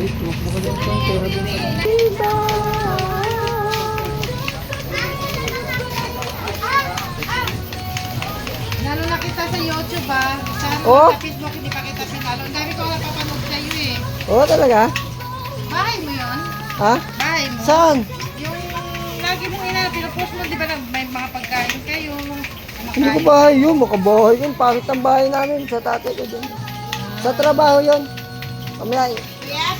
Baka dyan sa pera dyan sa... Lalo na kita sa YouTube ah. Sa, Oh. Facebook hindi pa kita sinalo. Ang dami ko napapanood sa iyo eh. Oo, talaga? Bahay mo yun? Ha? Bahay mo? Saan? Yung lagi mo ina, pinapost mo, di ba nag- may mga pagkain kayo? Hindi ko bahay yun. Makabahay yun. Pangit ang bahay namin sa tatay ko dyan. Sa trabaho yun. Kamaya,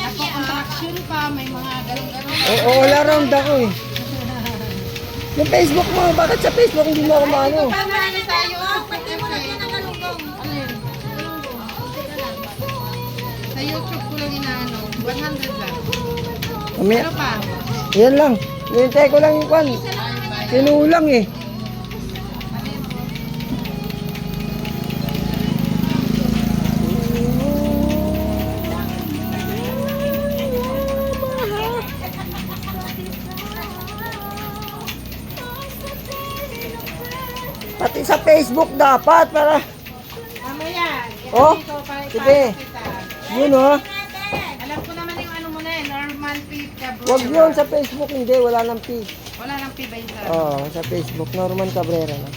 Nagko-contraction pa, may mga ganun-ganun. Oo, oh, all around ako eh. Yung Facebook mo, bakit sa Facebook hindi mo ako maano? Paano na tayo? Pati mo na nangalungkong. Ano yun? Sa YouTube ko lang inaano, 100 lang. Ano pa? yan lang. Nintay ko lang yung kwan. Kinulang eh. Pati sa Facebook dapat para Mamaya. Oh, dito, pa- sige. yun oh. Alam ko naman yung ano mo na eh, normal pizza bro. Wag yun sa Facebook, hindi, wala nang P. Wala nang pizza yun sa Oo, sa Facebook, Norman Cabrera lang.